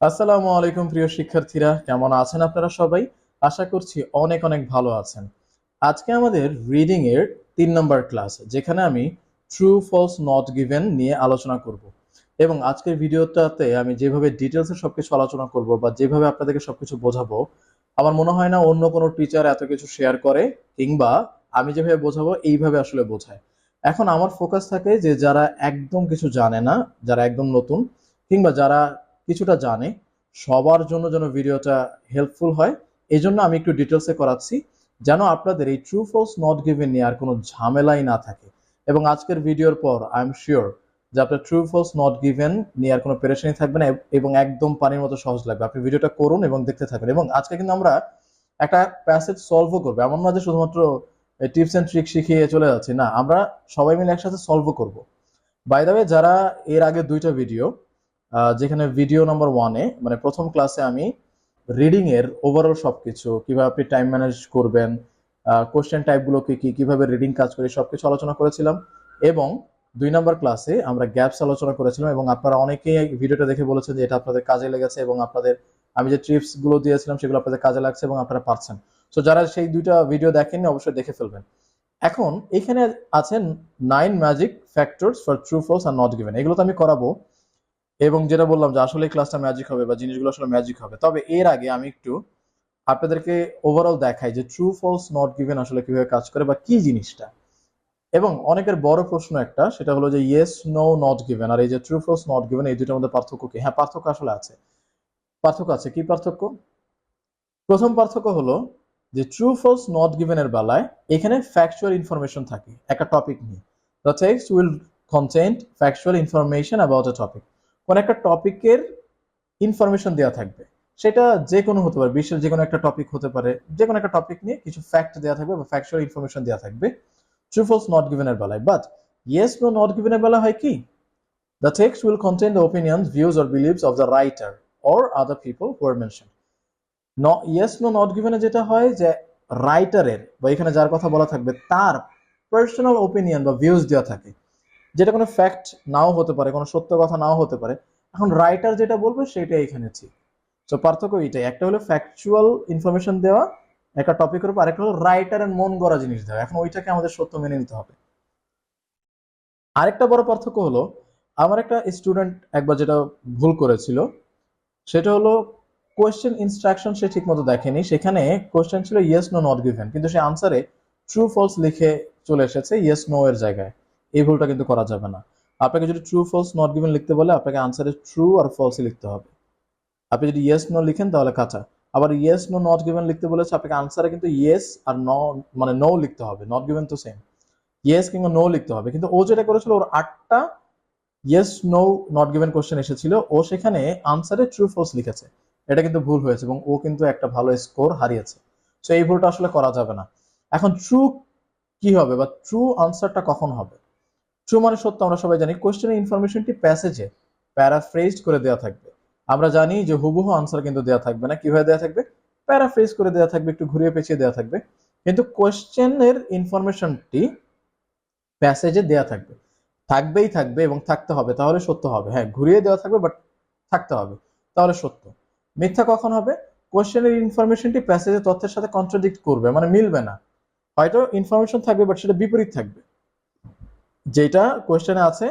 আসসালামু আলাইকুম প্রিয় শিক্ষার্থীরা, কেমন আছেন আপনারা সবাই? আশা করছি অনেক অনেক ভালো আছেন। আজকে আমাদের রিডিং এর তিন নম্বর ক্লাস যেখানে আমি ট্রু ফলস নট গিভেন নিয়ে আলোচনা করব। এবং আজকের ভিডিওটাতে আমি যেভাবে ডিটেলসে সবকিছু আলোচনা করব বা যেভাবে আপনাদেরকে সবকিছু বোঝাবো, আমার মনে হয় না অন্য কোনো টিচার এত কিছু শেয়ার করে কিংবা আমি যেভাবে বোঝাবো, এইভাবে আসলে বোঝায়। এখন আমার ফোকাস থাকে যে যারা একদম কিছু জানে না, যারা একদম নতুন, কিংবা যারা কিছুটা জানে, সবার জন্য যেন ভিডিওটা হেল্পফুল হয় এই জন্য আমি একটু ডিটেলসে করাচ্ছি, যেন আপনাদের এই ট্রু ফলস নট গিভেন নিয়ে আর কোনো ঝামেলাই না থাকে। এবং আজকের ভিডিওর পর আই এম শিওর যে আপনার ট্রু ফলস নট গিভেন নিয়ে আর কোনো পেরেশানি থাকবে না, এবং একদম পানির মতো সহজ লাগবে। আপনি ভিডিওটা করুন এবং দেখতে থাকবেন এবং আজকে কিন্তু আমরা একটা প্যাসেজ সলভও করব। এমন না যে শুধুমাত্র টিপস অ্যান্ড ট্রিক শিখিয়ে চলে যাচ্ছি। না, আমরা সবাই মিলে একসাথে সলভও করব। বাই যারা এর আগে দুইটা ভিডিও যেখানে ভিডিও নাম্বার ওয়ানে মানে প্রথম ক্লাসে আমি রিডিং এর ওভারঅল সবকিছু, কীভাবে আপনি টাইম ম্যানেজ করবেন কোশ্চেন টাইপগুলো কি কি, কীভাবে রিডিং কাজ করে, সবকিছু আলোচনা করেছিলাম। এবং দুই নম্বর ক্লাসে আমরা গ্যাপস আলোচনা করেছিলাম এবং আপনারা অনেকেই ভিডিওটা দেখে বলেছেন যে এটা আপনাদের কাজে লেগেছে এবং আপনাদের, আমি যে ট্রিপসগুলো দিয়েছিলাম সেগুলো আপনাদের কাজে লাগছে এবং আপনারা পারছেন। সো যারা সেই দুইটা ভিডিও দেখেননি, অবশ্যই দেখে ফেলবেন। এখন এখানে আছেন nine magic factors for true false R not given এগুলো তো আমি করাবো। এবং যেটা বললাম যে আসলে ক্লাসটা ম্যাজিক হবে বা জিনিসগুলো আসলে ম্যাজিক হবে। তবে এর আগে আমি একটু আপনাদেরকে ওভারঅল দেখাই যে ট্রু ফলস নট গিভেন আসলে কীভাবে কাজ করে বা কি জিনিসটা। এবং অনেকের বড় প্রশ্ন একটা, সেটা হলো যে ইয়েস নো নট গিভেন আর এই যে ট্রু ফলস নট গিভেন এই দুটোর মধ্যে পার্থক্য কি? হ্যাঁ পার্থক্য আসলে আছে। পার্থক্য আছে। কি পার্থক্য? প্রথম পার্থক্য হলো যে ট্রু ফলস নট গিভেন এর বেলায় এখানে ফ্যাকচুয়াল ইনফরমেশন থাকে, একটা টপিক নিয়ে। The text will content factual information about a topic কোন একটা টপিকের ইনফরমেশন দেওয়া থাকবে। সেটা যে কোনো হতে পারে, বিশ্বের যে কোনো একটা টপিক হতে পারে যে কোনো একটা টপিক নিয়ে কিছু ফ্যাক্ট দেওয়া থাকবে বা ফ্যাকচুয়াল ইনফরমেশন দেওয়া থাকবে। ট্রু ফলস নট গিভেন এর বেলায়। But yes no not given এর বেলা হয় কি? The text will contain the opinion views or beliefs of the writer or other people who are mention yes no not গিভেনে যেটা হয় যে রাইটারের বা এখানে যার কথা বলা থাকবে, তার পার্সোনাল ওপিনিয়ন বা ভিউজ দেওয়া থাকে। যেটা কোনো ফ্যাক্ট নাও হতে পারে, কোনো সত্য কথা নাও হতে পারে, এখন রাইটার যেটা বলবে সেটা এখানে ঠিক। তো পার্থক্য এইটাই, একটা হলো ফ্যাকচুয়াল ইনফরমেশন দেওয়া, একটা টপিকের উপর আরেকটা হলো রাইটারের মন গড়া জিনিস দেওয়া, এখন ওইটাকে আমাদের সত্য মেনে নিতে হবে। আরেকটা বড় পার্থক্য হলো, আমার একটা স্টুডেন্ট একবার যেটা ভুল করেছিল, সেটা হলো কোয়েশ্চেন ইনস্ট্রাকশন সে ঠিক মতো দেখেনি, সেখানে কোয়েশ্চেন ছিল ইয়েস নো নট গিভেন কিন্তু সে আনসারে ট্রু ফলস লিখে চলে এসেছে ইয়েস নো এর জায়গায়। এই ভুলটা কিন্তু করা যাবে না। আপনাকে যদি ট্রু ফলস নট গিভেন লিখতে বলে, আপনাকে আনসারে ট্রু আর ফলসই লিখতে হবে। আপনি যদি ইয়েস নো লিখেন, তাহলে কাঁচা। আবার ইয়েস নো নট গিভেন লিখতে বলেছে, আপনাকে আনসারে কিন্তু ইয়েস আর ন মানে নো লিখতে হবে। নট গিভেন তো সেম ইয়েস কিংবা নো লিখতে হবে। কিন্তু ও যেটা করেছিল, ওর আটটা yes no not given question এসেছিল। ও সেখানে আনসারে ট্রু ফলস লিখেছে। এটা কিন্তু ভুল হয়েছে এবং ও কিন্তু একটা ভালো স্কোর হারিয়েছে। সো এই ভুলটা আসলে করা যাবে না। এখন ট্রু কি হবে বা ট্রু আনসারটা কখন হবে? ট্রু সত্য আমরা সবাই জানি কোশ্চেনের ইনফরমেশনটি প্যাসেজে প্যারাফ্রেজড করে দেওয়া থাকবে। আমরা জানি যে হুবহু আনসার কিন্তু দেওয়া থাকবে না। কীভাবে দেওয়া থাকবে? প্যারাফ্রেজ করে দেওয়া থাকবে, একটু ঘুরিয়ে পেঁচিয়ে দেওয়া থাকবে। কিন্তু কোশ্চেনের ইনফরমেশনটি প্যাসেজে দেওয়া থাকবে। থাকবেই থাকবে এবং থাকতে হবে, তাহলে সত্য হবে। হ্যাঁ ঘুরিয়ে দেওয়া থাকবে বাট থাকতে হবে। তাহলে সত্য। মিথ্যা কখন হবে? কোশ্চেনের ইনফরমেশনটি প্যাসেজের তথ্যের সাথে কন্ট্রাডিক্ট করবে মানে মিলবে না। হয়তো ইনফরমেশন থাকবে বাট সেটা বিপরীত থাকবে। যেটা কোশ্চেনে আছে,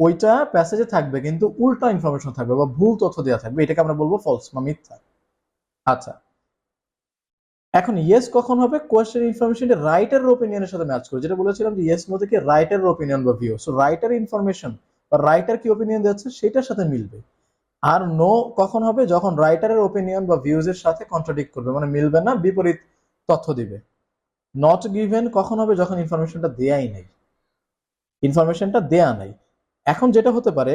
ওইটা প্যাসেজে থাকবে, কিন্তু উল্টা ইনফরমেশন থাকবে বা ভুল তথ্য দেওয়া থাকবে। এটাকে আমরা বলব ফলস বা মিথ্যা। আচ্ছা। এখন ইয়েস কখন হবে? কোয়েশ্চেন ইনফরমেশনটি রাইটারের ওপিনিয়নের সাথে ম্যাচ করে। যেটা বলেছিলাম যে ইয়েস মধ্যে কি রাইটারের ওপিনিয়ন বা ভিউ সো রাইটার ইনফরমেশন বা রাইটার কি ওপিনিয়ন দিচ্ছে সেটার সাথে মিলবে। আর নো কখন হবে? যখন রাইটারের ওপিনিয়ন বা ভিউজ এর সাথে কন্ট্রাডিক্ট করবে। মানে মিলবে না, বিপরীত তথ্য দিবে। নট গিভেন কখন হবে? যখন ইনফরমেশনটা দেয়াই নেই। ইনফরমেশনটা দেয়া নাই। এখন যেটা হতে পারে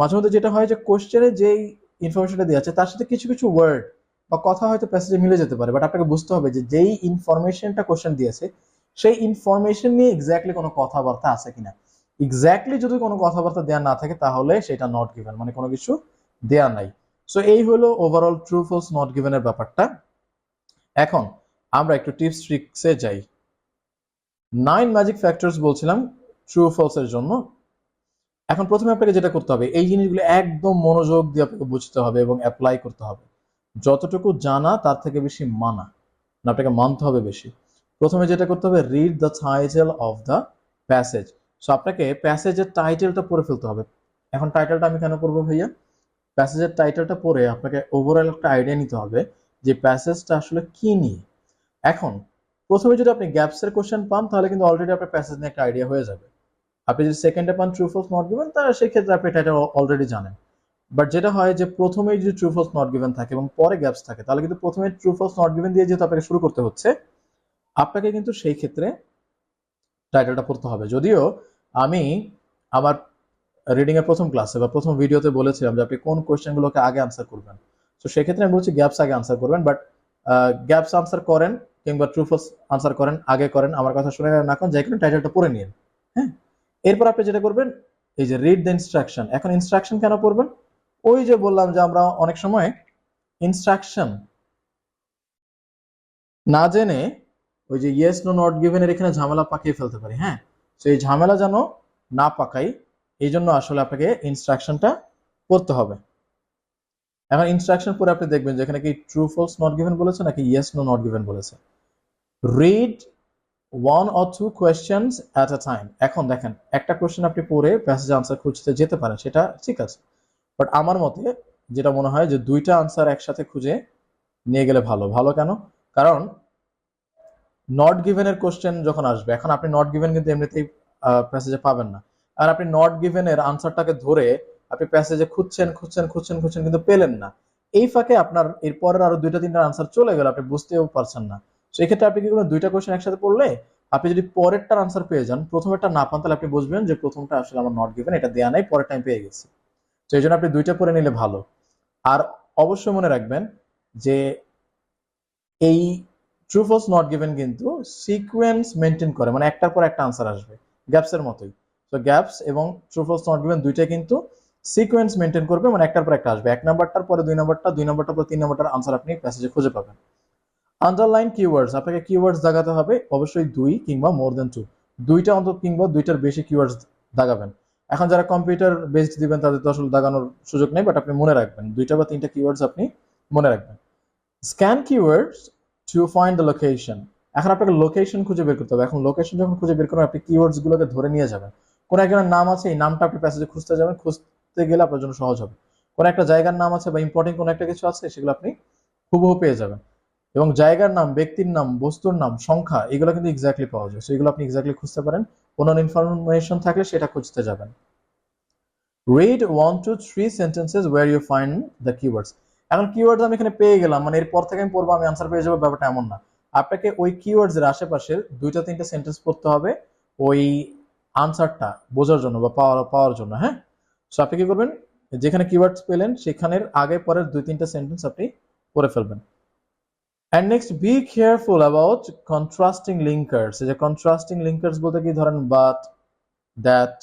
মাঝে মধ্যে যেটা হয় যে কোশ্চেনে যেই ইনফরমেশনটা দেওয়া আছে, তার সাথে কিছু কিছু ওয়ার্ড বা কথা হয়তো প্যাসেজে মিলে যেতে পারে বাট আপনাকে বুঝতে হবে যে যেই ইনফরমেশনটা কোশ্চেন দিয়েছে, সেই ইনফরমেশন নিয়ে এক্স্যাক্টলি কোনো কথাবার্তা আছে কিনা। এক্স্যাক্টলি যদি কোনো কথাবার্তা দেওয়া না থাকে, তাহলে সেটা নট গিভেন মানে কোনো কিছু দেয়া নাই। সো এই হলো overall true false not given এর ব্যাপারটা। এখন আমরা একটু টিপস ট্রিক্সে যাই। নাইন ম্যাজিক ফ্যাক্টরস বলছিলাম ট্রু ফলস এর জন্য। এখন প্রথমে আপনাকে যেটা করতে হবে, এই জিনিসগুলো একদম মনোযোগ দিয়ে আপনাকে বুঝতে হবে এবং অ্যাপ্লাই করতে হবে। যতটুকু জানা, তার থেকে বেশি মানা। না, আপনাকে মানতে হবে বেশি। প্রথমে যেটা করতে হবে read the title of the passage so আপনাকে প্যাসেজের টাইটেলটা পড়ে ফেলতে হবে। এখন টাইটেলটা আমি কেন করব ভাইয়া? প্যাসেজের টাইটেলটা পড়ে আপনাকে ওভারঅল একটা আইডিয়া নিতে হবে যে প্যাসেজটা আসলে কি নিয়ে। এখন, প্রথমে যদি আপনি গ্যাপসের কোশ্চেন পান, তাহলে কিন্তু অলরেডি আপনার প্যাসেজ নিয়ে একটা আইডিয়া হয়ে যাবে। আপনি যদি সেকেন্ডে পান ট্রু ফলস নট গিভেন তাহলে সেই ক্ষেত্রে আপনি টাইটেল অলরেডি জানেন। বাট যেটা হয় যে, প্রথমেই যদি ট্রু ফলস নট গিভেন থাকে এবং পরে গ্যাপস থাকে, তাহলে কিন্তু প্রথমে ট্রু ফলস নট গিভেন দিয়ে যেহেতু আপনাকে শুরু করতে হচ্ছে, আপনাকে কিন্তু সেই ক্ষেত্রে টাইটেলটা পড়তে হবে। যদিও আমি আমার রিডিং এর প্রথম ক্লাসে বা প্রথম ভিডিওতে বলেছিলাম যে, আপনি কোন কোয়েশ্চেনগুলোকে আগে আনসার করবেন। তো সেক্ষেত্রে আমি বলছি গ্যাপস আগে আনসার করবেন বাট গ্যাপস আনসার করেন কিংবা ট্রু ফলস আনসার করেন, আগে করেন, আমার কথা শুনে না করেন যে কোনো টাইটেলটা পড়ে নিন হ্যাঁ? এরপর আপনি যেটা করবেন, এই যে রিড দ্য ইনস্ট্রাকশন এখন ইনস্ট্রাকশন কেন পড়বেন? ওই যে বললাম যে আমরা অনেক সময় ইনস্ট্রাকশন না জেনে ওই যে ইয়েস নো নট গিভেন এর এখানে ঝামেলা পাকিয়ে ফেলতে পারি হ্যাঁ? তো এই ঝামেলা যেন না পাকাই, এই জন্য আসলে আপনাকে ইনস্ট্রাকশনটা পড়তে হবে। এখন ইনস্ট্রাকশন পরে আপনি দেখবেন যে এখানে কি ট্রু ফলস নট গিভেন বলেছে, নাকি ইয়েস নো নট গিভেন বলেছে। Read one or two questions at a time এখন দেখেন, একটা কোয়েশ্চেন আপনি পড়ে প্যাসেজ আনসার খুঁজতে যেতে পারেন, সেটা ঠিক আছে। বাট আমার মতে যেটা মনে হয় যে দুইটা আনসার একসাথে খুঁজে নিয়ে গেলে ভালো। ভালো কেন? কারণ নট গিভেনের কোশ্চেন যখন আসবে, এখন আপনি নট গিভেন কিন্তু এমনিতেই প্যাসেজে পাবেন না। আর আপনি নট গিভেনের আনসারটাকে ধরে আপনি প্যাসেজে খুঁজছেন খুঁজছেন খুঁজছেন খুঁজছেন কিন্তু পেলেন না। এই ফাঁকে আপনার এরপরের আরও দুইটা, তিনটা আনসার চলে গেল, আপনি বুঝতেও পারছেন না। সেই ক্ষেত্রে আপনি কি করবেন দুইটা কোশ্চেন একসাথে পড়লে আপনি যদি পরেরটার আনসার পেয়ে যান, প্রথমেরটা না পান, তাহলে আপনি বুঝবেন যে প্রথমটা আসলে আমার নট গিভেন এটা দেয়া নাই, পরের টাইম পেয়ে গেছি। তো এই জন্য আপনি দুইটা পড়ে নিলে ভালো। আর অবশ্যই মনে রাখবেন যে এই ট্রু ফলস নট গিভেন কিন্তু সিকোয়েন্স মেনটেন করে মানে একটার পর একটা আনসার আসবে গ্যাপসের মতোই। তো গ্যাপস এবং ট্রু ফলস নট গিভেন দুইটা কিন্তু সিকোয়েন্স মেনটেন করবে মানে একটার পর একটা আসবে। এক নাম্বারটার পরে দুই নাম্বারটা দুই নাম্বারটার পর তিন নাম্বারটার আনসার আপনি প্যাসেজে খুঁজে পাবেন। আন্ডারলাইন কিওয়ার্ডস আপনাকে কিওয়ার্ডস দাগাতে হবে, অবশ্যই দুই কিংবা মোর দেন টু দুইটা অন্তত কিংবা দুইটার বেশি কিওয়ার্ডস দাগাবেন। এখন যারা কম্পিউটার বেসড দিবেন, তাদের তো আসলে দাগানোর সুযোগ নেই বাট আপনি মনে রাখবেন, দুইটা বা তিনটা কিওয়ার্ডস আপনি মনে রাখবেন। Scan keywords to find the location এখন আপনাকে লোকেশন খুঁজে বের করতে হবে। এখন লোকেশন যখন খুঁজে বের করবেন, আপনি কিওয়ার্ডস গুলোকে ধরে নিয়ে যাবেন। কোন একজনের নাম আছে, এই নামটা আপনি প্যাসেজে খুঁজতে যাবেন, খুঁজতে গেলে আপনার জন্য সহজ হবে। কোন একটা জায়গার নাম আছে বা ইম্পর্টেন্ট কোন একটা কিছু আছে, সেগুলো আপনি হুবহু পেয়ে যাবেন। এবং জায়গার নাম, ব্যক্তির নাম, বস্তুর নাম, সংখ্যা, এগুলো কিন্তু এক্স্যাক্টলি পাওয়া যায়। সেগুলো আপনি এক্স্যাক্টলি খুঁজতে পারেন। কোনো ইনফরমেশন থাকলে সেটা খুঁজতে যাবেন। Read one two three sentences where you find the keywords এখন কিওয়ার্ডস আমি এখানে পেয়ে গেলাম মানে এরপর থেকে আমি পড়ব, আমি আনসার পেয়ে যাব, ব্যাপারটা এমন না। আপনাকে ওই কিওয়ার্ডস এর আশেপাশের দুইটা, তিনটা সেন্টেন্স পড়তে হবে, ওই আনসারটা বোঝার জন্য বা পাওয়ার পাওয়ার জন্য হ্যাঁ? সো আপনি কি করবেন? যেখানে কিওয়ার্ডস পেলেন, সেখানের আগে পরের দুই, তিনটা সেন্টেন্স আপনি পড়ে ফেলবেন। And next be careful about contrasting linkers যে কন্ট্রাস্টিং লিঙ্কার্স বলতে কি? ধরেন but that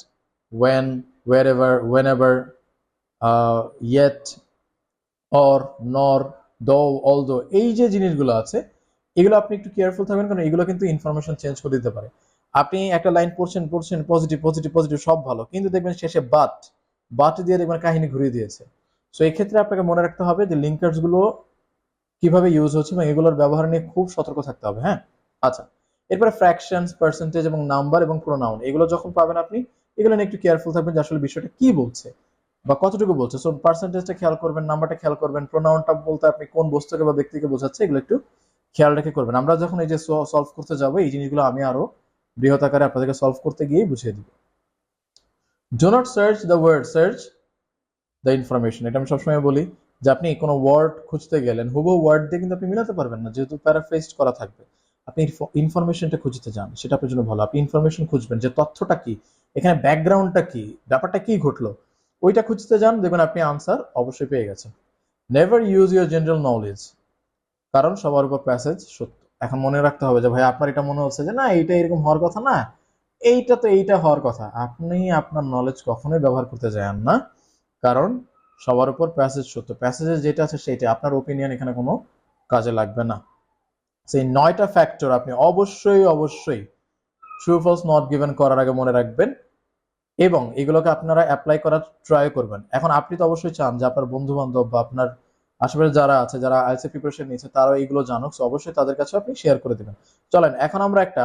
when wherever whenever yet or nor though all দো এই যে জিনিসগুলো আছে, এগুলো আপনি একটু কেয়ারফুল থাকবেন, কারণ এগুলো কিন্তু ইনফরমেশন চেঞ্জ করে দিতে পারে। আপনি একটা লাইন পড়ছেন পড়ছেন পজিটিভ পজিটিভ পজিটিভ সব ভালো। কিন্তু দেখবেন শেষে বাট বাট দিয়ে দেখবেন কাহিনী ঘুরিয়ে দিয়েছে। সো এই ক্ষেত্রে আপনাকে মনে রাখতে হবে যে লিঙ্কার্সগুলো কীভাবে ইউজ হচ্ছে এবং এগুলোর ব্যবহার নিয়ে খুব সতর্ক থাকতে হবে হ্যাঁ? আচ্ছা এরপরে ফ্র্যাকশনস পার্সেন্টেজ এবং নাম্বার এবং প্রোনাউন এগুলো যখন পাবেন আপনি, এগুলো নিয়ে একটু কেয়ারফুল থাকবেন যে আসলে বিষয়টা কি বলছে বা কতটুকু বলছে। সো পার্সেন্টেজটা খেয়াল করবেন নাম্বারটা খেয়াল করবেন প্রোনাউনটা বলতে আপনি কোন বস্তুকে বা ব্যক্তিকে বোঝাচ্ছে, এগুলো একটু খেয়াল রেখে করবেন। আমরা যখন এই যে সলভ করতে যাব, এই জিনিসগুলো আমি আরও বৃহৎ আকারে আপনাদেরকে সলভ করতে গিয়ে বুঝিয়ে দিব। Do not search the word search the information এটা আমি সবসময় বলি। যে আপনি কোনো ওয়ার্ড খুঁজতে গেলেন, হুবহু ওয়ার্ড দিয়ে কিন্তু আপনি মিলাতে পারবেন না, যেহেতু প্যারাফ্রেজড করা থাকবে। আপনি ইনফরমেশনটা খুঁজতে যান, সেটা আপনার জন্য ভালো। আপনি ইনফরমেশন খুঁজবেন যে তথ্যটা কি, এখানে ব্যাকগ্রাউন্ডটা কি, ব্যাপারটা কি ঘটলো, ওইটা খুঁজতে যান, দেখবেন আপনি আনসার অবশ্যই পেয়ে গেছেন। Never use your general knowledge কারণ সবার উপর প্যাসেজ সত্য। এখন মনে রাখতে হবে যে, ভাই, আপনার এটা মনে হচ্ছে যে, না, এইটা এরকম হওয়ার কথা না, এইটা তো এইটা হওয়ার কথা। আপনি আপনার নলেজ কখনোই ব্যবহার করতে যান না, কারণ সবার উপর প্যাসেজ সত্য। প্যাসেজে যেটা আছে সেটা আপনার ওপিনিয়ন এখানে কোনো কাজে লাগবে না। সেই নয়টা ফ্যাক্টর আপনি অবশ্যই অবশ্যই ট্রু ফলস নট গিভেন করার আগে মনে রাখবেন এবং এগুলোকে আপনারা অ্যাপ্লাই করার ট্রাই করবেন। এখন আপনি তো অবশ্যই চান যে আপনার বন্ধু বান্ধব বা আপনার আশেপাশে যারা আছে, যারা আইসি প্রিপারেশন নিয়েছে, তারাও এগুলো জানুক। অবশ্যই তাদের কাছে আপনি শেয়ার করে দেবেন। চলেন, এখন আমরা একটা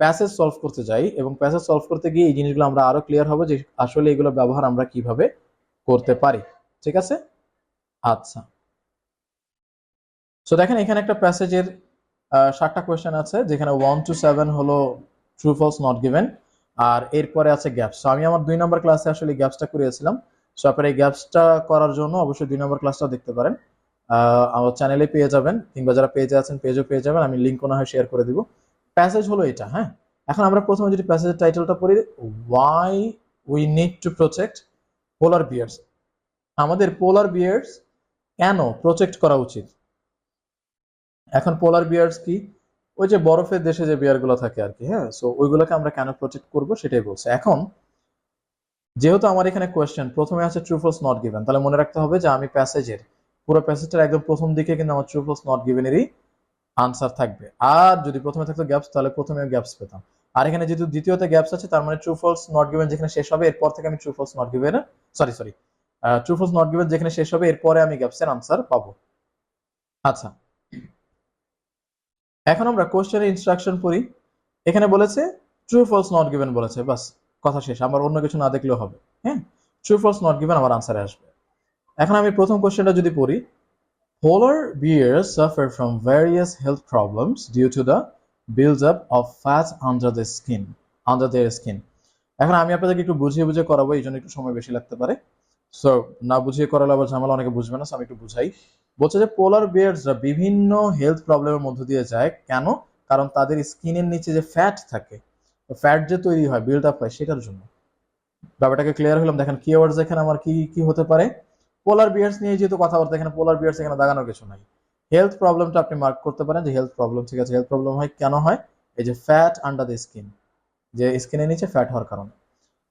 প্যাসেজ সলভ করতে যাই এবং প্যাসেজ সলভ করতে গিয়ে এই জিনিসগুলো আমরা আরও ক্লিয়ার হবে যে আসলে এগুলো ব্যবহার আমরা কীভাবে করতে পারি। ঠিক আছে? আচ্ছা। সো দেখেন এখানে একটা প্যাসেজের সাতটা কোয়েশ্চেন আছে, যেখানে ওয়ান টু সেভেন হলো ট্রু ফলস নট গিভেন আর এরপরে আছে গ্যাপস সো আমি আমার দুই নম্বর ক্লাসে আসলে গ্যাপসটা করিয়েছিলাম। সো আপনারা এই গ্যাপসটা করার জন্য অবশ্যই দুই নম্বর ক্লাসটা দেখতে পারেন। আমার চ্যানেলে পেয়ে যাবেন, কিংবা যারা পেজে আছেন পেজও পেয়ে যাবেন, আমি লিঙ্ক না হয় শেয়ার করে দিব। প্যাসেজ হলো এটা হ্যাঁ? এখন আমরা প্রথমে যদি প্যাসেজের টাইটেলটা পড়ি why we need to protect polar bears আমাদের পোলার বিয়ার্স কেন প্রোটেক্ট করা উচিত? এখন পোলার বিয়ার্স কি? ওই যে বরফের দেশে যে বিয়ারগুলো থাকে আর কি হ্যাঁ? সো ওইগুলোকে আমরা কেন প্রোটেক্ট করব সেটাই বলছে। এখন, যেহেতু আমার এখানে কোয়েশ্চেন প্রথমে আছে ট্রু ফলস নট গিভেন তাহলে মনে রাখতে হবে যে আমি প্যাসেজের পুরো প্যাসেজটার একদম প্রথম দিকে কিন্তু আমার ট্রু ফলস নট গিভেনেরই আনসার থাকবে। আর যদি প্রথমে থাকতো গ্যাপস তাহলে প্রথমে গ্যাপস পেতাম। আর এখানে যেহেতু দ্বিতীয়তে গ্যাপস আছে, তার মানে ট্রু ফলস নট গিভেন যেখানে শেষ হবে, এরপর থেকে আমি true false not given sorry sorry true false not given যেখানে শেষ হবে, এরপরে আমি গ্যাপসের আনসার পাবো। আচ্ছা। এখন আমরা কোশ্চেনের ইনস্ট্রাকশন পড়ি। এখানে বলেছে ট্রু ফলস নট গিভেন বলেছে, বাস, কথা শেষ আমার অন্য কিছু না দেখলেও হবে হ্যাঁ? ট্রু ফলস নট গিভেন আমার আনসারে আসবে। এখন আমি প্রথম কোশ্চেনটা যদি পড়ি, polar bears suffer from various health problems due to the build-up of fat under the skin, under their skin. এখন আমি আপনাদেরকে একটু বুঝিয়ে বুঝিয়ে করাবো, এই জন্য একটু সময় বেশি লাগতে পারে। সো না বুঝিয়ে করালে আবার ঝামেলা, অনেকে বুঝবে না আমি একটু বুঝাই। বলছে যে পোলার বিয়ার্সরা বিভিন্ন হেলথ প্রবলেমের মধ্য দিয়ে যায়। কেন? কারণ তাদের স্কিনের নিচে যে ফ্যাট থাকে ফ্যাট যে তৈরি হয় বিল্ড আপ হয়, সেটার জন্য। ব্যাপারটাকে ক্লিয়ার হলাম, দেখেন কিওয়ার্ডস এখানে আমার কি কি হতে পারে? পোলার বিয়ার্স নিয়ে যেহেতু কথাবার্তা, এখানে পোলার বিয়ার্স এখানে দাগানোর কিছু নাই। হেলথ প্রবলেমটা আপনি মার্ক করতে পারেন যে হেলথ প্রবলেম ঠিক আছে হেলথ প্রবলেম হয়, কেন হয়? এই যে ফ্যাট আন্ডার দ্য স্কিন যে স্কিনের নিচে ফ্যাট হওয়ার কারণে।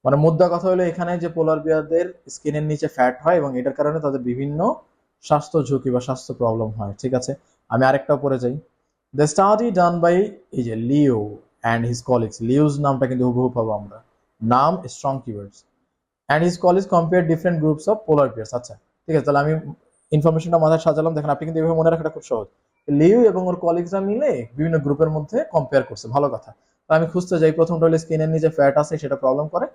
মানে মুদ্রা কথা হলো এখানে যে পোলার বিয়ারদের স্কিনের নিচে ফ্যাট হয় এবং এটার কারণে তাদের বিভিন্ন স্বাস্থ্য ঝুঁকি বা স্বাস্থ্য প্রবলেম হয়, ঠিক আছে? আমি আরেকটা পরে যাই। দ্য স্টাডি ডান বাই এই যে Liu and his colleagues Liu's নামটা কিন্তু হুবহু পাবো আমরা। নাম strong keywords and his colleagues compare different groups of polar bears আচ্ছা ঠিক আছে, তাহলে আমি ইনফরমেশনটা মাথায় সাজালাম, দেখেন আপনি কিন্তু এভাবে মনে রাখাটা খুব সহজ। লিউ এবং ওর কলিগসরা মিলে বিভিন্ন গ্রুপের মধ্যে কম্পেয়ার করছে, ভালো কথা। তো আমি খুঁজতে যাই, প্রথমটা হলো স্কিনের নিচে ফ্যাট আছে, সেটা প্রবলেম করে।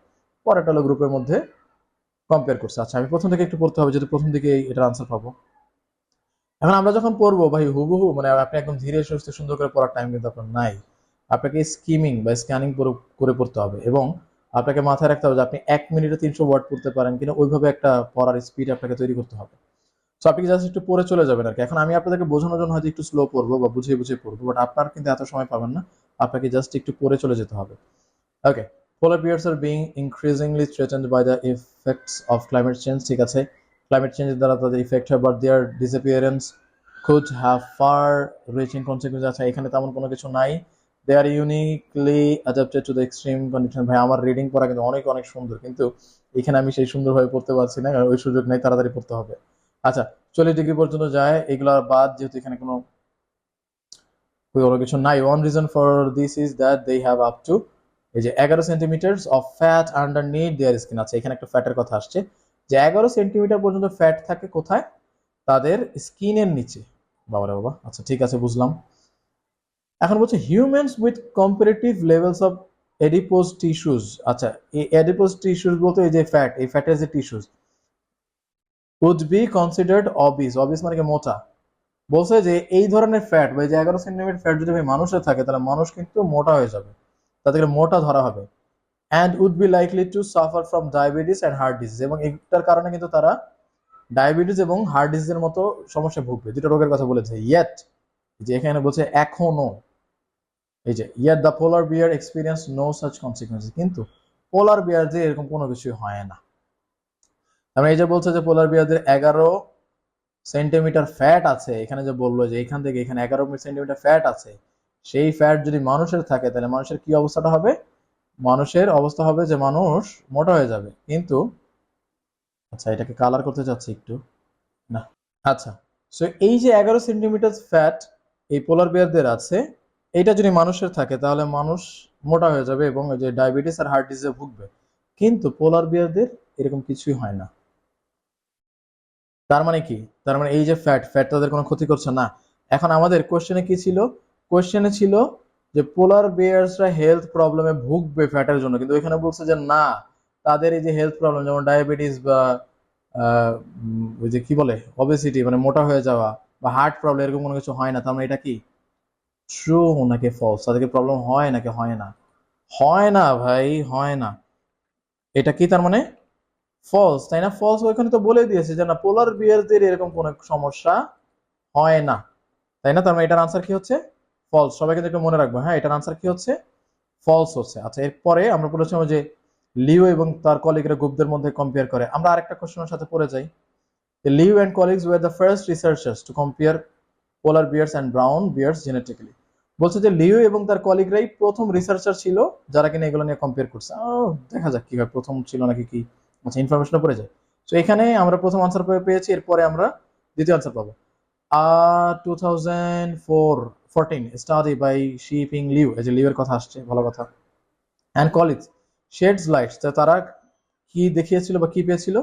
পরেরটা হলো গ্রুপের মধ্যে কম্পেয়ার করছে। আচ্ছা আমি প্রথম থেকে একটু পড়তে হবে, যদি প্রথম দিকে এটার আনসার পাবো। এখন আমরা যখন পড়ব, ভাই, হুবহু মানে আপনি একদম ধীরে সুস্থ সুন্দর করে পড়ার টাইম কিন্তু আপনার নাই। আপনাকে স্কিমিং বা স্ক্যানিং করে পড়তে হবে এবং আপনাকে মাথায় রাখতে হবে যে আপনি এক মিনিটে তিনশো ওয়ার্ড পড়তে পারেন কিনা, ওইভাবে একটা পড়ার স্পিড আপনাকে তৈরি করতে হবে। সো আপনি জাস্ট একটু পড়ে চলে যাবেন আর কি? এখন আমি আপনাদেরকে বোঝানোর জন্য হয়তো একটু স্লো পড়ব বা বুঝিয়ে বুঝিয়ে পড়ব বাট আপনার কিন্তু এত সময় পাবেন না। আপনাকে জাস্ট একটু পড়ে চলে যেতে হবে। ওকে polar bears are being increasingly threatened by the effects of climate change, ঠিক আছে? ক্লাইমেট চেঞ্জের দ্বারা তাদের ইফেক্ট হয় but their disappearance could have far reaching consequences আচ্ছা এখানে তেমন কোনো কিছু নাই। They are uniquely adapted to the extreme condition ভাই, আমার রিডিং পড়া কিন্তু অনেক অনেক সুন্দর, কিন্তু এখানে আমি সেই সুন্দরভাবে পড়তে পারছি না, কারণ ওই সুযোগ নেই, তাড়াতাড়ি পড়তে হবে। আচ্ছা চল্লিশ ডিগ্রি পর্যন্ত যায় এগুলার বাদ, যেহেতু এখানে কোনো কোনো কিছু নাই। One reason for this is that they have up to এই যে এগারো centimetre of fat underneath their skin আছে, এখানে একটা ফ্যাটের কথা আসছে, যে এগারো সেন্টিমিটার পর্যন্ত ফ্যাট থাকে কোথায়? তাদের স্কিনের নিচে। বাবারে বাবা আচ্ছা ঠিক আছে, বুঝলাম। এখন বলছে humans with comparative levels of adipose tissues আচ্ছা এই এডিপোজ টিস্যুজ বলতে এই যে ফ্যাট এই ফ্যাটের যে tissues would be considered obese obese মানে কি মোটা? বলছে যে এই ধরনের ফ্যাট বা এই যে এগারো সেন্টিমিটার ফ্যাট যদি মানুষের থাকে, তাহলে মানুষ কিন্তু মোটা হয়ে যাবে। তাদেরকে মোটা ধরা হবে। And would be likely to suffer from diabetes and heart disease এবং এটার কারণে কিন্তু তারা ডায়াবেটিস এবং হার্ট ডিজিজের মতো সমস্যা ভুগবে। দুটো রোগের কথা বলেছে। ইয়েট যে এখানে বলছে এখনও, এই যে year the polar bear experience no such consequences কিন্তু পোলার বিয়ার যে এরকম কোনো কিছুই হয় না। তারপরে এই যে বলছে যে পোলার বিয়ারদের এগারো সেন্টিমিটার ফ্যাট আছে। এখানে যে বলল যে এখান থেকে এখানে এগারো সেন্টিমিটার ফ্যাট আছে। সেই ফ্যাট যদি মানুষের থাকে, তাহলে মানুষের কি অবস্থাটা হবে? মানুষের অবস্থা হবে যে মানুষ মোটা হয়ে যাবে। কিন্তু আচ্ছা এটাকে কালার করতে চাচ্ছি একটু। না আচ্ছা। সো এই যে এগারো সেন্টিমিটার ফ্যাট এই পোলার বিয়ারদের আছে, এটা যদি মানুষের থাকে, তাহলে মানুষ মোটা হয়ে যাবে এবং যে ডায়াবেটিস আর হার্ট ডিজিজে ভুগবে। কিন্তু পোলার বিয়ারদের এরকম কিছুই হয় না। তার মানে কি? তার মানে এই যে ফ্যাট ফ্যাট তাদের কোনো ক্ষতি করছে না। এখন আমাদের কোশ্চেনে কি ছিল? কোশ্চেনে ছিল যে পোলার বিয়ার্সরা হেলথ প্রবলেমে ভুগবে ফ্যাটের জন্য। কিন্তু এখানে বলছে যে না, তাদের এই যে হেলথ প্রবলেম যেমন ডায়াবেটিস বা ওই যে কি বলে অবেসিটি মানে মোটা হয়ে যাওয়া বা হার্ট প্রবলেম এরকম কোনো কিছু হয় না। তার মানে এটা কি? ট্রু নাকি ফলস তাদেরকে প্রবলেম হয় নাকি হয় না? হয় না ভাই, হয় না। এটা কি তার মানে? ফলস তাই না? ফলস ওইখানে তো বলে দিয়েছে যে না পোলার বিয়ারদের এরকম কোনো সমস্যা হয় না। তাই না? তার মানে এটার আনসার কি হচ্ছে? ফলস সবাই কিন্তু একটু মনে রাখব। হ্যাঁ এটার আনসার কি হচ্ছে? ফলস হচ্ছে। আচ্ছা এরপরে আমরা বলেছিলাম যে লিও এবং তার কলিগরা গ্রুপদের মধ্যে কম্পেয়ার করে। আমরা আরেকটা কোশ্চেনের সাথে পড়ে যাই। Liu and colleagues were the first researchers to compare polar bears and brown bears genetically বলছে যে লিও এবং তার কলিগরাই প্রথম রিসার্চার ছিল যারা কিনা এগুলো নিয়ে কম্পেয়ার করছে। দেখা যাক কি হয়, প্রথম ছিল নাকি কি। আচ্ছা ইনফরমেশন পড়ে যায় তো এখানে আমরা প্রথম আনসার পেয়েছি, এরপরে আমরা দ্বিতীয় আনসার পাবো। Two thousand four fourteen study এই যে কথা আসছে ভালো কথা। শেডস লাইটস তারা কি দেখিয়েছিল বা কি পেয়েছিল?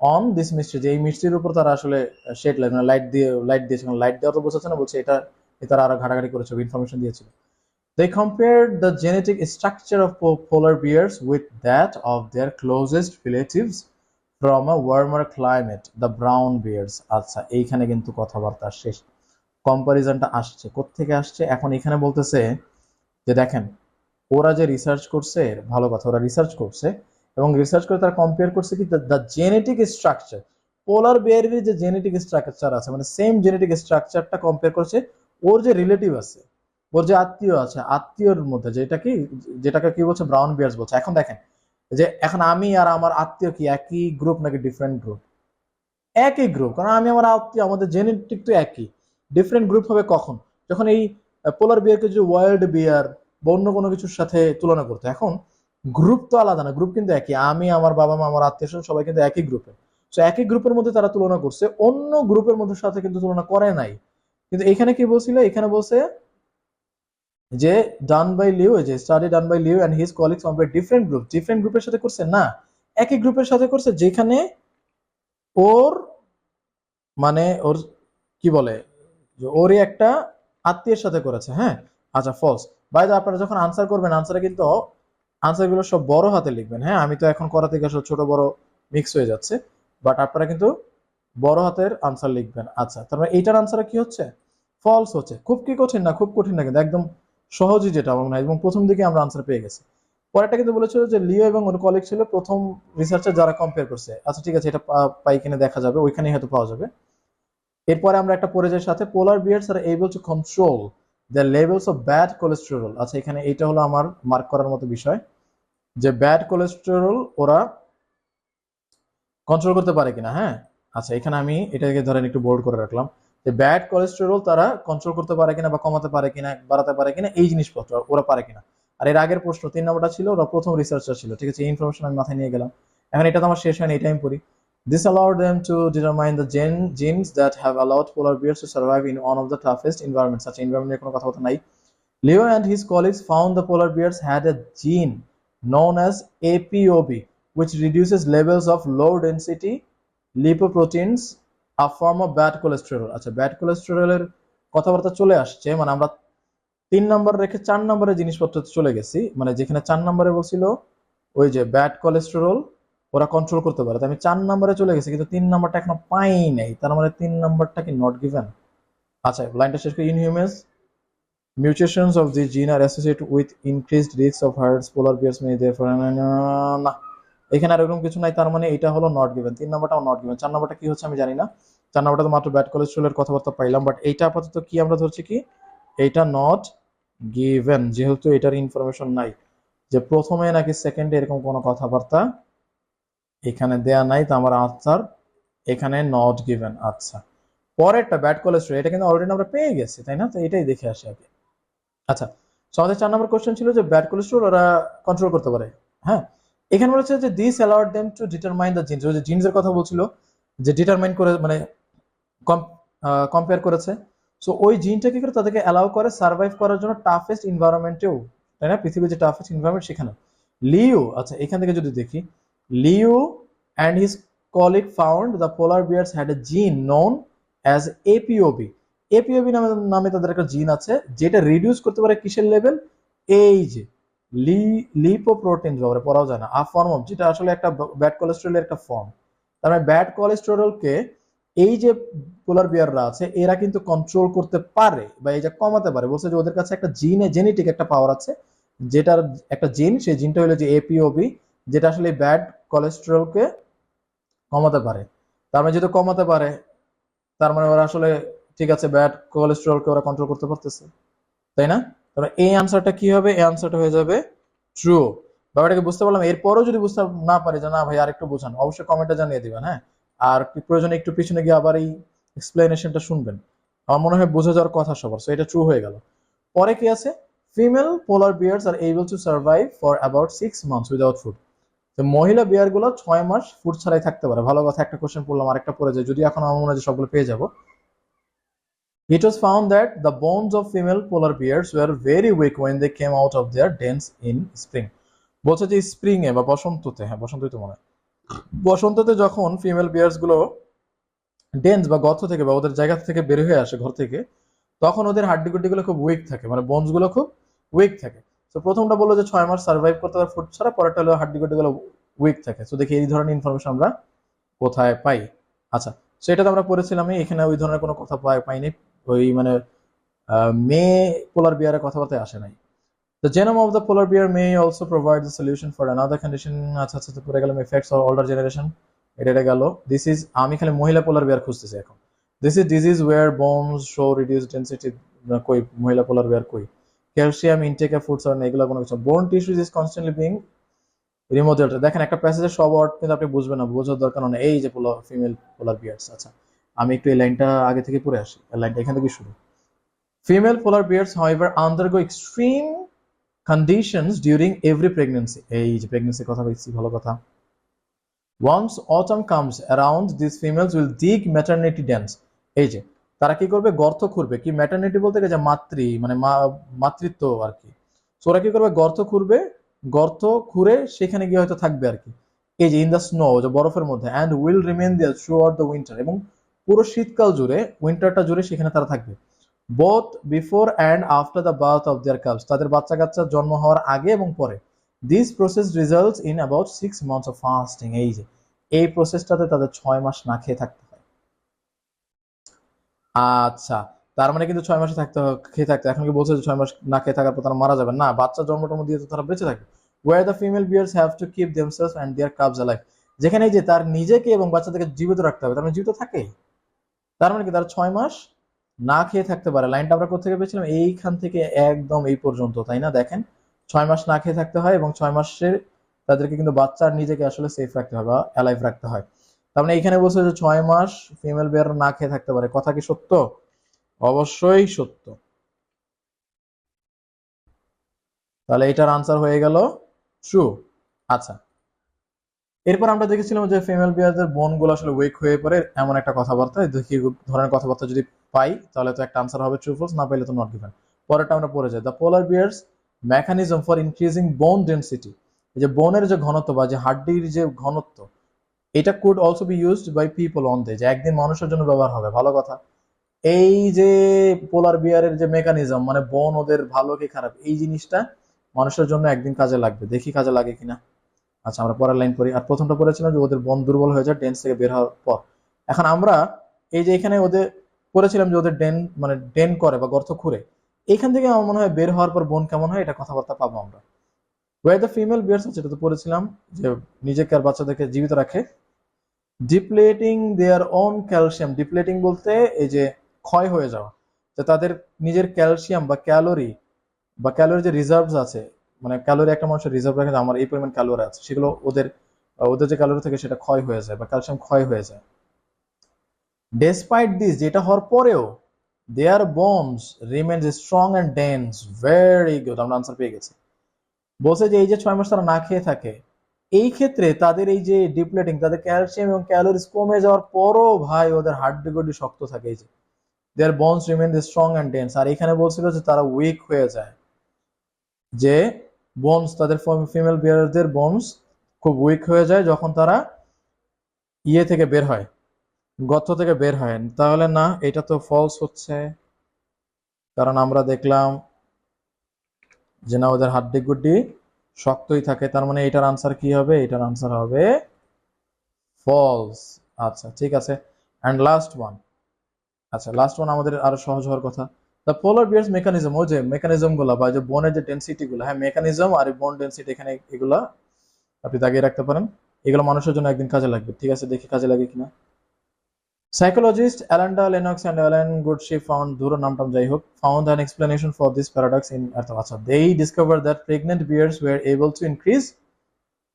অন দিস মিস্ট্রি যে এই মিস্ট্রির উপর তারা আসলে শেড লাইট মানে লাইট দিয়ে লাইট লাইট দেওয়া তো বোঝাচ্ছে না বলছে এটা তারা আরও ঘাটাঘাটি করেছে ইনফরমেশন দিয়েছিল। They compared the genetic structure of of their closest relatives from a warmer climate, the. আচ্ছা এইখানে কিন্তু কথাবার্তা শেষ। কম্পারিজনটা আসছে। কোত্থেকে আসছে? এখন এখানে বলতেছে যে দেখেন, ওরা যে রিসার্চ করছে, ভালো কথা, ওরা রিসার্চ করছে এবং রিসার্চ করে তারা কম্পেয়ার করছে কি দ্য জেনেটিক স্ট্রাকচার পোলার বেয়ারের যে জেনেটিক স্ট্রাকচার আছে মানে সেম জেনেটিক স্ট্রাকচারটা কম্পেয়ার করছে, ওর যে রিলেটিভ আছে, ওর যে আত্মীয় আছে, আত্মীয়র মধ্যে যেটা কি, যেটাকে কি বলছে ব্রাউন বিয়ার্স বলছে। এখন দেখেন, যে এখন আমি আর আমার আত্মীয় কি একই গ্রুপ নাকি ডিফারেন্ট গ্রুপ একই গ্রুপ কারণ আমি আমার আত্মীয়, আমাদের জেনেটিক তো একই। ডিফারেন্ট গ্রুপ হবে কখন? যখন এই পোলার বিয়ারকে যদি ওয়াইল্ড বিয়ার বা অন্য কোনো কিছুর সাথে তুলনা করতে, এখন গ্রুপ তো আলাদা না গ্রুপ কিন্তু একই। আমি, আমার বাবা মা, আমার আত্মীয় স্বজন সবাই কিন্তু একই গ্রুপে তো একই গ্রুপের মধ্যে তারা তুলনা করছে, অন্য গ্রুপের মধ্যে সাথে কিন্তু তুলনা করে নাই। কিন্তু এখানে কি বলছিল? এখানে বলছে যে ডান বাই লিউ যে study done by Liu and his colleagues compare different group different গ্রুপের সাথে করছে? না। একই গ্রুপের সাথে করছে যেখানে ওর মানে ওর, কি বলে যে ওরই একটা আত্মীয়ের সাথে করেছে হ্যাঁ? আচ্ছা ফলস বাই দা আপনারা যখন আনসার করবেন আনসারে কিন্তু আনসারগুলো সব বড় হাতে লিখবেন হ্যাঁ? আমি তো এখন করা থেকে আসলে ছোট, বড় মিক্স হয়ে যাচ্ছে বাট আপনারা কিন্তু বড় হাতের আনসার লিখবেন। আচ্ছা তার মানে এইটার আনসার কি হচ্ছে? ফলস হচ্ছে। খুব কি কঠিন না, খুব কঠিন না কিন্তু, একদম সহজই যেটা আমার হয়। এবং প্রথম দিকে আমরা আনসার পেয়ে গেছি। পরেরটা কিন্তু বলেছিল যে লিও এবং ওর কলিগ ছিল প্রথম রিসার্চার যারা কম্পেয়ার করছে। আচ্ছা ঠিক আছে, এটা পাই দেখা যাবে, ওইখানেই হয়তো পাওয়া যাবে। এরপরে আমরা একটা পরে যাই সাথে polar bears are able to control the levels of bad cholesterol আচ্ছা এখানে এইটা হলো আমার মার্ক করার মতো বিষয়, যে ব্যাড কোলেস্টেরল ওরা কন্ট্রোল করতে পারে কিনা হ্যাঁ? আচ্ছা এখানে আমি এটাকে ধরেন একটু বোল্ড করে রাখলাম, যে ব্যাড কোলেস্টেরল তারা কন্ট্রোল করতে পারে কিনা বা কমাতে পারে কিনা, বাড়াতে পারে কিনা, এই জিনিসপত্র ওরা পারে কিনা। আর এর আগের প্রশ্ন তিন নম্বরটা ছিল, ওরা প্রথম রিসার্চার ছিল, ঠিক আছে? এই ইনফরমেশন আমি মাথায় নিয়ে গেলাম। এখন এটা তো আমার শেষ হয়নি, এটাই আমি পড়ি। This allowed them to determine the gen genes that have allowed polar bears to survive in one of the toughest environments. Such environment Leo and his colleagues found the polar bears had a gene known as APOB, which reduces levels of low density lipoproteins, a form of bad cholesterol. আচ্ছা bad কোলেস্টেরলের কথাবার্তা চলে আসছে মানে আমরা তিন নম্বর রেখে চার নম্বরের জিনিসপত্র চলে গেছি মানে যেখানে চার নম্বরে বলছিল ওই যে ব্যাড কোলেস্টেরল ওরা কন্ট্রোল করতে পারে। আমি চার নম্বরে চলে গেছি, কিন্তু তিন নম্বরটা এখনও পাই নাই। তার মানে তিন নম্বরটা কি নট গিভেন আচ্ছা লাইনটা শেষ করি। Mutations of the gene are associated with increased risks of herds polar bears, may therefore না এখানে আর এরকম কিছু নাই, তার মানে এটা হলো নট গিভেন তিন নম্বরটাও নট গিভেন চার নম্বরটা কি হচ্ছে আমি জানি না। চার নম্বরটা তো মাত্র ব্যাড কোলেস্ট্রলের কথাবার্তা পাইলাম বাট এইটা আপাতত কি আমরা ধরছি কি? এইটা নট গিভেন যেহেতু এটার ইনফরমেশন নাই। যে প্রথমে নাকি সেকেন্ডে এরকম কোনো কথাবার্তা এখানে দেয়া নাই তো আমার আনসার এখানে নট গিভেন আচ্ছা। পরেরটা ব্যাড কোলেস্ট্রল এটা কিন্তু অলরেডি আমরা পেয়ে গেছি, তাই না? তো এটাই দেখে আসি আগে। আচ্ছা সো আমাদের চার নম্বর কোশ্চেন ছিল যে ব্যাড কোলেস্ট্রল ওরা কন্ট্রোল করতে পারে হ্যাঁ? এখানে বলেছে যে this allowed them to determine the genes ওই যে জিন্সের কথা বলছিল, যে ডিটারমাইন করে মানে কম্পেয়ার করেছে। সো ওই জিনটা কি করে তাদেরকে অ্যালাউ করে সার্ভাইভ করার জন্য টাফেস্ট এনভায়রনমেন্টেও তাই না? পৃথিবীর যে টাফেস্ট এনভায়রনমেন্ট সেখানে। লিও আচ্ছা এখান থেকে যদি দেখি Liu and his colleague found the polar bears had a gene known as এপিওবি এপিওবি নামে তাদের একটা জিন আছে, যেটা রিডিউস করতে পারে কিসের লেভেল এই যে লিপোপ্রোটিন বাবারে পড়াও যায় না আ ফর্ম যেটা আসলে একটা ব্যাড কোলেস্ট্রলের একটা ফর্ম তার মানে ব্যাড কোলেস্টেরলকে এই যে পোলার বিয়াররা আছে, এরা কিন্তু কন্ট্রোল করতে পারে বা এই যে কমাতে পারে। বলছে যে ওদের কাছে একটা জিনে জেনেটিক একটা পাওয়ার আছে, যেটার একটা জিন সেই জিনটা হলো যে এপিওবি যেটা আসলে ব্যাড কোলেস্টেরলকে কমাতে পারে। তার মানে যেহেতু কমাতে পারে, তার মানে ওরা আসলে ঠিক আছে ব্যাড কোলেস্টেরলকে ওরা কন্ট্রোল করতে পারতেছে। তাই না? তাহলে এই আনসারটা কি হবে? এই আনসারটা হয়ে যাবে ট্রু ব্যাপারটাকে বুঝতে পারলাম, এরপরও যদি বুঝতে না পারি যে না ভাই, আরেকটু বোঝান, অবশ্যই কমেন্টে জানিয়ে দিবেন হ্যাঁ? আর প্রয়োজনে একটু পিছনে গিয়ে আবার এই এক্সপ্লেনেশনটা শুনবেন। আমার মনে হয় বোঝা যাওয়ার কথা সবার সো এটা ট্রু হয়ে গেল। পরে কি আছে? Female polar bears are able to survive for about six months without food তো মহিলা বিয়ারগুলো ছয় মাস ফুড ছাড়াই থাকতে পারে। ভালো কথা, একটা কোশ্চেন পড়লাম, আরেকটা পড়ে যায়। যদি এখন আমার মনে হয় সবগুলো পেয়ে যাব। It was found that the bones of female polar bears were very weak when they came out of their dens in spring. বলছে যে স্প্রিং এ বা বসন্ততে হ্যাঁ বসন্তই তো মনে বসন্ততে যখন ফিমেল বিয়ার্সগুলো ডেন্স বা গর্ত থেকে বা ওদের জায়গা থেকে বের হয়ে আসে, ঘর থেকে, তখন ওদের হাড্ডি গুড্ডি গুলো খুব উইক থাকে। মানে বোনসগুলো খুব উইক থাকে। তো প্রথমটা বলল যে ছয় মাস সার্ভাইভ করতে পারে ফুড ছাড়া, পরেরটা হলো হাড্ডি গুলো উইক থাকে। তো দেখি এই ধরনের ইনফরমেশন আমরা কোথায় পাই। আচ্ছা সেটা তো আমরা পড়েছিলাম এখানে ওই ধরনের কোনো কথা পাই পাইনি। ওই মানে মেয়ে পোলার বিয়ারের কথাবার্তায় আসে নাই। The genome of the polar bear may also provide the solution for another condition আচ্ছা আচ্ছা তো পড়ে গেলাম effects of older generation এটা এটা গেল। দিস ইজ আমি খালি মহিলা পোলার বিয়ার খুঁজতেছি এখন। This is disease where bones show reduce density কই, মহিলা পোলার বিয়ার কই? ক্যালসিয়াম ইনটেক অফ ফুডস আর এগুলো কোনো কিছু bone tissues is constantly being remodelled দেখেন একটা প্যাসেজের সব ওয়ার্ড কিন্তু আপনি বুঝবেন না, বোঝার দরকার নেই। এই যে পোলার ফিমেল পোলার বিয়ার্স আচ্ছা। আমি একটু এই লাইনটা আগে থেকে পড়ে আসি। এই লাইনটা এখান থেকে শুরু। Female polar bears however undergo extreme conditions during every pregnancy এই যে প্রেগনেন্সির কথা বলছি, ভালো কথা। Once autumn comes around this females will dig maternity dens এই যে তারা কি করবে? গর্ত খুঁড়বে। কি ম্যাটার্নিটি বলতে যে মাতৃ মানে মাতৃত্ব আর কি। ওরা কি করবে? গর্ত খুঁড়বে। গর্ত খুঁড়ে সেখানে গিয়ে হয়তো থাকবে আর কি। এই যে ইন দ্য স্নো যে বরফের মধ্যে and will remain there throughout the winter এবং পুরো শীতকাল জুড়ে উইন্টারটা জুড়ে সেখানে তারা থাকবে। Both before and after the birth of their cubs তাদের বাচ্চা কাচ্চা জন্ম হওয়ার আগে এবং পরে। This process results in about six months of fasting এই যে। এই প্রসেসটাতে তাদের ছয় মাস না খেয়ে থাকতে আচ্ছা তার মানে কিন্তু ছয় মাসে থাকতে খেয়ে থাকতে এখন কি বলছে যে ছয় মাস না খেয়ে থাকার পর তারা মারা যাবে? না, বাচ্চা জন্ম টন্ম দিয়ে তো তারা বেঁচে থাকে। Where the female bears have to keep themselves and their cubs alive যেখানে যে তার নিজেকে এবং বাচ্চাদেরকে জীবিত রাখতে হবে, তার মানে জীবিত থাকে? তার মানে কি তার ছয় মাস না খেয়ে থাকতে পারে? লাইনটা আমরা কোথেকে পেয়েছিলাম? এইখান থেকে একদম এই পর্যন্ত, তাই না? দেখেন, ছয় মাস না খেয়ে থাকতে হয় এবং ছয় মাসের তাদেরকে কিন্তু বাচ্চার নিজেকে আসলে সেফ রাখতে হয় বা অ্যালাইভ রাখতে হয়। তার মানে এখানে বলছে যে ছয় মাস ফিমেল বিয়ার না খেয়ে থাকতে পারে। কথা কি সত্য? অবশ্যই সত্য। তাহলে এটার আনসার হয়ে গেল ট্রু আচ্ছা। এরপর আমরা দেখেছিলাম যে ফিমেল বিয়ারদের বোনগুলো আসলে ওয়েক হয়ে পড়ে, এমন একটা কথাবার্তা। দেখি ধরনের কথাবার্তা যদি পাই, তাহলে তো একটা আনসার হবে ট্রু ফলস না পাইলে তো নট গিভেন পরেরটা আমরা পড়ে যাই। The polar bears mechanism for increasing bone density যে বোনের যে ঘনত্ব বা যে হাড্ডির যে ঘনত্ব এটা could also be used by people on যে একদিন মানুষের জন্য ব্যবহার হবে, ভালো কথা। এই যে পোলার বিয়ারের যে মেকানিজম মানে বোন ওদের ভালো কি খারাপ, এই জিনিসটা মানুষের জন্য একদিন কাজে লাগবে। দেখি কাজে লাগে কিনা। আচ্ছা আমরা পরের লাইন পড়ি। আর প্রথমটা পড়েছিলাম যে ওদের বন দুর্বল হয়ে যায় ডেন্স থেকে বের হওয়ার পর। এখন আমরা এই যে এখানে ওদের পড়েছিলাম যে ওদের ডেন মানে ডেন করে বা গর্ত খুঁড়ে, এখান থেকে আমার মনে হয় বের হওয়ার পর বোন কেমন হয়, এটা কথাবার্তা পাবো আমরা। ওয়ে দ্য ফিমেল বিয়ার্স এটা তো পড়েছিলাম যে নিজেকে আর বাচ্চাদেরকে জীবিত রাখে। ডিপ্লেটিং দেয়ার ওন ক্যালসিয়াম ডিপ্লেটিং বলতে এই যে ক্ষয় হয়ে যাওয়া। যে তাদের নিজের ক্যালসিয়াম বা ক্যালোরি বা ক্যালোরি যে রিজার্ভস আছে মানে ক্যালোরি একটা মানুষের রিজার্ভ রাখে আমার এই পরিমাণ ক্যালোরি আছে, সেগুলো ওদের ওদের যে ক্যালোরি থেকে সেটা ক্ষয় হয়ে যায় বা ক্যালসিয়াম ক্ষয় হয়ে যায়। ডেসপাইট দিস যেটা হওয়ার পরেও their bones remains strong and dense very good আমরা আনসার পেয়ে গেছি। বলছে যে এই যে ছয় মাস তারা না খেয়ে থাকে, এই ক্ষেত্রে তাদের এই যে ডিপ্লেটিং তাদের ক্যালসিয়াম এবং ক্যালোরিজ কমে যাওয়ার পরও ভাই ওদের হাড্ডি গুড্ডি শক্ত থাকে, এই যে their bones remain strong and dense আর এখানে বলছিল যে তারা উইক হয়ে যায়, যে বোনস তাদের ফিমেল বিয়ারদের বোনস খুব উইক হয়ে যায় যখন তারা ইয়ে থেকে বের হয়, গর্ত থেকে বের হয়। তাহলে না, এটা তো ফলস হচ্ছে। কারণ আমরা দেখলাম যে না ওদের হাড্ডি গুড্ডি শক্তই থাকে, তার মানে এটার আনসার কি হবে? এটার আনসার হবে ফলস আচ্ছা ঠিক আছে। অ্যান্ড লাস্ট ওয়ান আচ্ছা লাস্ট ওয়ান আমাদের আরও সহজ হওয়ার কথা। দ্য পোলার বিয়ার্স মেকানিজম ওই যে মেকানিজমগুলা বা যে বনের যে ডেন্সিটি গুলো হ্যাঁ মেকানিজম আর বোন ডেন্সিটি এখানে এগুলা আপনি দাগিয়ে রাখতে পারেন। এগুলো মানুষের জন্য একদিন কাজে লাগবে। ঠিক আছে, দেখি কাজে লাগে কিনা। Lennox and Alan Goodship found ধুরো নামটাম যাই হোক found an explanation for this paradox in আচ্ছা they discover that pregnant bears were able to increase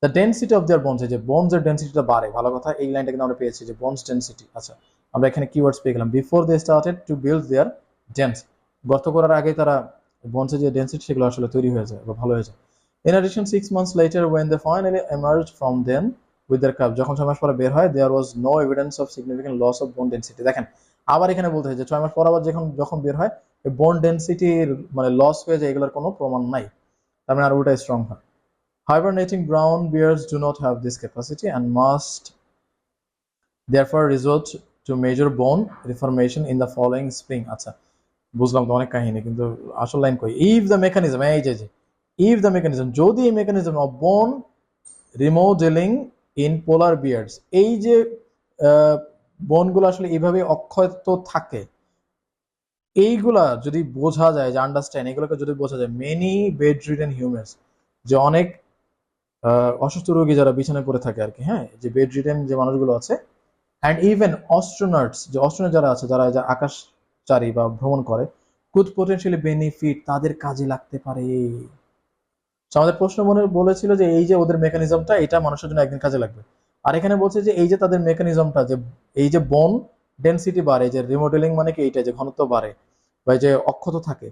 the density of their bones এই যে বোনস এর ডেন্সিটিটা বাড়ে, ভালো কথা, এই লাইনটা কিন্তু আমরা পেয়েছি যে বোনস ডেন্সিটি আচ্ছা আমরা এখানে কিওয়ার্ডস পেয়ে গেলাম। Before they started to build their dens গর্ত করার আগে তারা বোনসের যে ডেন্সিটি সেগুলো আসলে তৈরি হয়ে যায় বা ভালো হয়ে যায়। In addition six months later when they finally emerge from with their cub যখন ছয় মাস পরে বের হয় there was no evidence of significant loss of bone density দেখেন, আবার এখানে বলতে হয় যে ছয় মাস পর আবার যখন যখন বের হয় বোন ডেন্সিটির মানে লস হয়ে যায়, এগুলোর কোনো প্রমাণ নাই। তার মানে আর ওটা স্ট্রং হয় Hibernating brown bears do not have this capacity and must therefore resort to major bone reformation in the following spring আচ্ছা বুঝলাম তো অনেক কাহিনী, কিন্তু আসল লাইন কই? ইফ দ্য মেকানিজম এই যে ইফ দ্য মেকানিজম যদি এই মেকানিজম অফ বোন রিমোডেলিং ইন পোলার বিয়ার্স এই যে বোনগুলো আসলে এইভাবে অক্ষত থাকে, এইগুলা যদি বোঝা যায়, যে আন্ডারস্ট্যান্ড এগুলোকে যদি বোঝা যায় মেনি বেড রিডেন হিউম্যানস যে অনেক অসুস্থ রোগী যারা বিছানায় পড়ে থাকে আর কি হ্যাঁ যে বেড রিডেন যে মানুষগুলো আছে অ্যান্ড ইভেন অস্ট্রোনাটস যে অস্ট্রোনট যারা আছে, যারা যে আকাশচারী বা ভ্রমণ করে কুড পোটেনশিয়ালি বেনিফিট তাদের কাজে লাগতে পারে। আমাদের প্রশ্ন মনে বলেছিল যে এই যে ওদের মেকানিজমটা এটা মানুষের জন্য একদিন কাজে লাগবে। আর এখানে বলছে যে এই যে তাদের মেকানিজমটা যে এই যে বন ডেন্সিটি বাড়ে, যে রিমোডেলিং মানে কি এইটা, যে ঘনত্ব বাড়ে বা যে অক্ষত থাকে,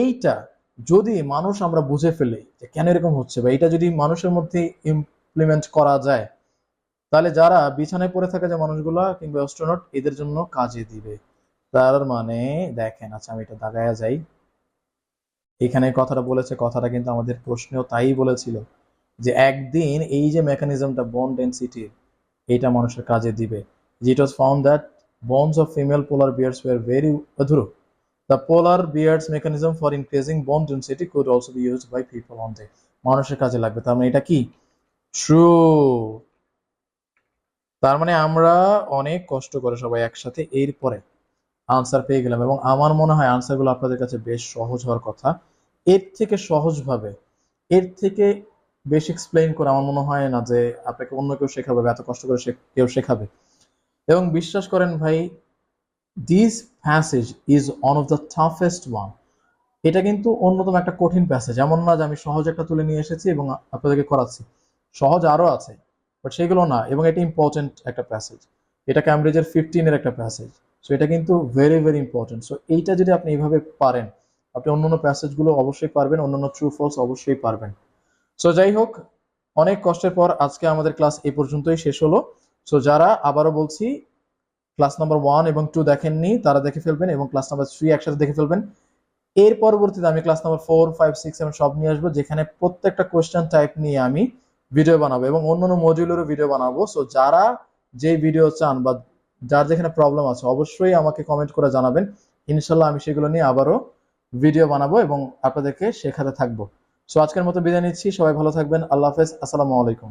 এইটা যদি মানুষ আমরা বুঝে ফেলি যে কেন এরকম হচ্ছে বা এটা যদি মানুষের মধ্যে ইমপ্লিমেন্ট করা যায়, তাহলে যারা বিছানায় পড়ে থাকে যে মানুষগুলা কিংবা অস্ট্রোনট এদের জন্য কাজে দিবে। তার মানে দেখেন আচ্ছা আমি এটা দাগায়া যাই। এখানে কথাটা বলেছে, কথাটা কিন্তু আমাদের প্রশ্নেও তাই বলেছিল যে একদিন এই যে মেকানিজমটা বোন ডেন্সিটির এটা মানুষের কাজে দিবে। It was found that bones of female polar bears were very অধুরো। The polar bear's mechanism for increasing bone density could also be used by people on the মানুষের কাজে লাগবে। তার মানে এটা কি? ট্রু তার মানে আমরা অনেক কষ্ট করে সবাই একসাথে এরপরে আনসার পেয়ে গেলাম এবং আমার মনে হয় আনসারগুলো আপনাদের কাছে বেশ সহজ হওয়ার কথা। এর থেকে সহজভাবে, এর থেকে বেশ এক্সপ্লেইন করে আমার মনে হয় না যে আপনাকে অন্য কেউ শেখাবে এত কষ্ট করে কেউ শেখাবে। এবং বিশ্বাস করেন ভাই this passage is one of the toughest one এটা কিন্তু অন্যতম একটা কঠিন প্যাসেজ এমন না যে আমি সহজ একটা তুলে নিয়ে এসেছি এবং আপনাদেরকে করাচ্ছি। সহজ আরও আছে বাট সেগুলো না, এবং এটা ইম্পর্টেন্ট একটা প্যাসেজ এটা ক্যামব্রিজের ফিফটিনের একটা প্যাসেজ সো এটা কিন্তু ভেরি ভেরি ইম্পর্টেন্ট সো এইটা যদি আপনি এইভাবে পারেন আপনি অন্যান্য প্যাসেজগুলো অবশ্যই পারবেন অন্যান্য ট্রু ফলস অবশ্যই পারবেন। সো যাই হোক, অনেক কষ্টের পর আজকে আমাদের ক্লাস এই পর্যন্তই শেষ হলো। সো যারা আবারও বলছি ক্লাস নাম্বার ওয়ান এবং টু দেখেননি, তারা দেখে ফেলবেন এবং ক্লাস নাম্বার থ্রি একসাথে দেখে ফেলবেন। এর পরবর্তীতে আমি class number four five six seven সব নিয়ে আসব, যেখানে প্রত্যেকটা কোয়েশ্চেন টাইপ নিয়ে আমি ভিডিও বানাবো এবং অন্যান্য মডিউলেরও ভিডিও বানাবো। সো যারা যে ভিডিও চান বা যার যেখানে প্রবলেম আছে, অবশ্যই আমাকে কমেন্ট করে জানাবেন। ইনশাল্লাহ আমি সেগুলো নিয়ে আবারও ভিডিও বানাবো এবং আপনাদেরকে শেখাতে থাকব। সো আজকের মতো বিদায় নিচ্ছি। সবাই ভালো থাকবেন। আল্লাহ হাফেজ। আসসালামু আলাইকুম।